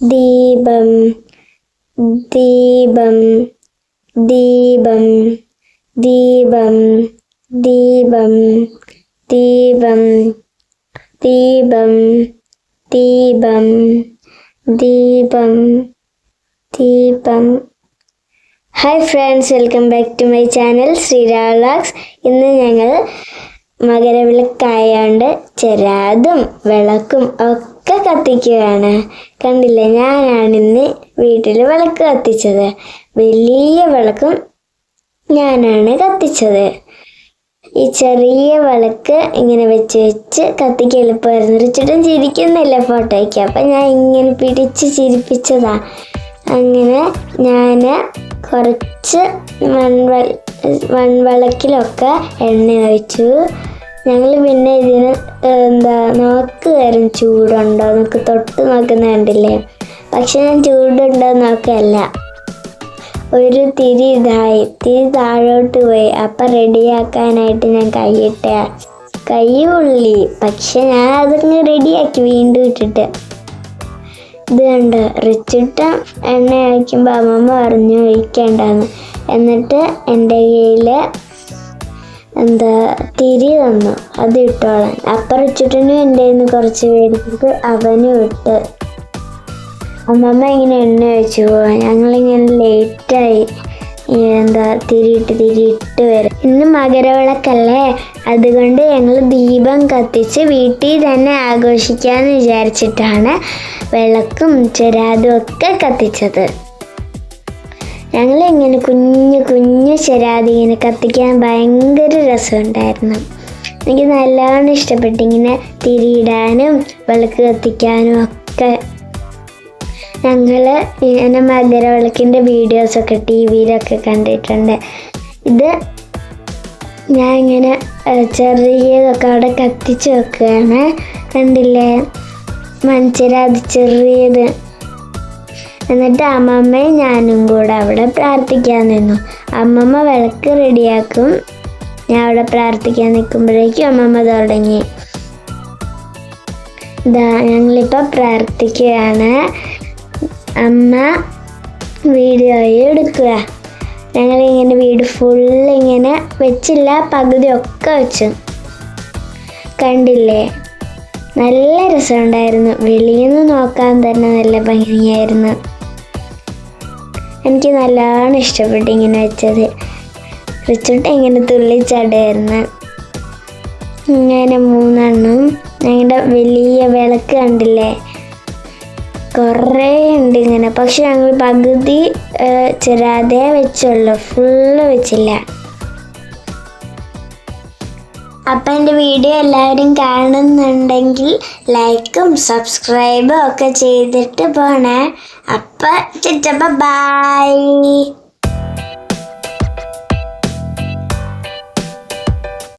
ദീപം ദീപം ദീപം ദീപം ദീപം ദീപം ദീപം ദീപം ദീപം ദീപം. Hi friends welcome back to my channel ശ്രീരാളാക്സ് ഇന്ന് ഞങ്ങൾ മകരവിളക്കായോണ്ട് ചെരാതും വിളക്കും ഒക്കെ കത്തിക്കുകയാണ്. കണ്ടില്ലേ? ഞാനാണ് ഇന്ന് വീട്ടിൽ വിളക്ക് കത്തിച്ചത്. വലിയ വിളക്കും ഞാനാണ് കത്തിച്ചത്. ഈ ചെറിയ വിളക്ക് ഇങ്ങനെ വെച്ച് വെച്ച് കത്തിക്ക് എളുപ്പമായിരുന്നു റിച്ചിട്ടും ചിരിക്കുന്നില്ല ഫോട്ടോയ്ക്ക് അപ്പം ഞാൻ ഇങ്ങനെ പിടിച്ച് ചിരിപ്പിച്ചതാ. അങ്ങനെ ഞാൻ കുറച്ച് മൺവ മൺവിളക്കിലൊക്കെ എണ്ണ ഒഴിച്ചു. ഞങ്ങൾ പിന്നെ ഇതിന് എന്താ നോക്കുകയായിരുന്നു ചൂടുണ്ടോ നമുക്ക് തൊട്ട് നോക്കുന്ന കണ്ടില്ലേ? പക്ഷെ ഞാൻ ചൂടുണ്ടോ നോക്കല്ല. ഒരു തിരി ഇതായി. തിരി താഴോട്ട് പോയി. അപ്പം റെഡിയാക്കാനായിട്ട് ഞാൻ കൈയിട്ട കൈ ഉള്ളി. പക്ഷെ ഞാൻ അതങ്ങ് റെഡിയാക്കി വീണ്ടും ഇട്ടിട്ട്. ഇത് കണ്ട്? റിച്ചിട്ട എണ്ണ അയക്കുമ്പോൾ അമ്മമ്മ പറഞ്ഞു ഒഴിക്കേണ്ടെന്ന്. എന്നിട്ട് എന്റെ കയ്യിൽ എന്താ തിരി തന്നു. അത് ഇട്ടോളാൻ. അപ്പം റിച്ചിട്ടിനും എന്റെ കയ്യിൽ നിന്ന് കുറച്ച് മേടിച്ചിട്ട് അവനും ഇട്ട്. അമ്മമ്മ ഇങ്ങനെ എണ്ണ ഒഴിച്ചു പോവാൻ ഞങ്ങളിങ്ങനെ ലേറ്റായി എന്താ തിരിയിട്ട് തിരിയിട്ട് വരും. ഇന്ന് മകരവിളക്കല്ലേ? അതുകൊണ്ട് ഞങ്ങൾ ദീപം കത്തിച്ച് വീട്ടിൽ തന്നെ ആഘോഷിക്കാമെന്ന് വിചാരിച്ചിട്ടാണ് വിളക്കും ചെരാതും ഒക്കെ കത്തിച്ചത്. ഞങ്ങൾ ഇങ്ങനെ കുഞ്ഞു കുഞ്ഞു ചെരാതി ഇങ്ങനെ കത്തിക്കാൻ ഭയങ്കര രസമുണ്ടായിരുന്നു. എനിക്ക് നല്ലോണം ഇഷ്ടപ്പെട്ടിങ്ങനെ തിരിയിടാനും വിളക്ക് കത്തിക്കാനും ഒക്കെ ഞങ്ങൾ ഇങ്ങനെ മകരവിളക്കിന്റെ വീഡിയോസൊക്കെ ടി വിയിലൊക്കെ കണ്ടിട്ടുണ്ട്. ഇത് ഞാൻ ഇങ്ങനെ ചെറിയതൊക്കെ അവിടെ കത്തിച്ച് വെക്കുകയാണ്. കണ്ടില്ലേ? മൺചിരാത് ചെറിയത്. എന്നിട്ട് അമ്മമ്മയും ഞാനും കൂടെ അവിടെ പ്രാർത്ഥിക്കാൻ നിന്നു. അമ്മമ്മ വിളക്ക് റെഡിയാക്കും. ഞാൻ അവിടെ പ്രാർത്ഥിക്കാൻ നിൽക്കുമ്പോഴേക്കും അമ്മമ്മ തുടങ്ങി. ഇതാ ഞങ്ങളിപ്പോൾ പ്രാർത്ഥിക്കുകയാണ്. അമ്മ വീഡിയോ എടുക്കുക. ഞങ്ങളിങ്ങനെ വീട് ഫുള്ളിങ്ങനെ വെച്ചില്ല പകുതി ഒക്കെ വെച്ചു. കണ്ടില്ലേ? നല്ല രസമുണ്ടായിരുന്നു. വെളിയിൽ നിന്ന് നോക്കാൻ തന്നെ നല്ല ഭംഗിയായിരുന്നു. എനിക്ക് നല്ലോണം ഇഷ്ടപ്പെട്ടു ഇങ്ങനെ വെച്ചത്. റിച്ചോട്ട് ഇങ്ങനെ തുള്ളിച്ചാടായിരുന്നു ഇങ്ങനെ മൂന്നെണ്ണം ഞങ്ങളുടെ വലിയ വിളക്ക് കണ്ടില്ലേ? കുറേ ഉണ്ട് ഇങ്ങനെ. പക്ഷെ ഞങ്ങൾ പകുതി ചെറാതെ വെച്ചുള്ളൂ. ഫുള്ള് വെച്ചില്ല. അപ്പം എന്റെ വീഡിയോ എല്ലാവരും കാണുന്നുണ്ടെങ്കിൽ ലൈക്കും സബ്സ്ക്രൈബും ഒക്കെ ചെയ്തിട്ട് പോണേ. അപ്പം ചിറ്റപ്പ ബൈ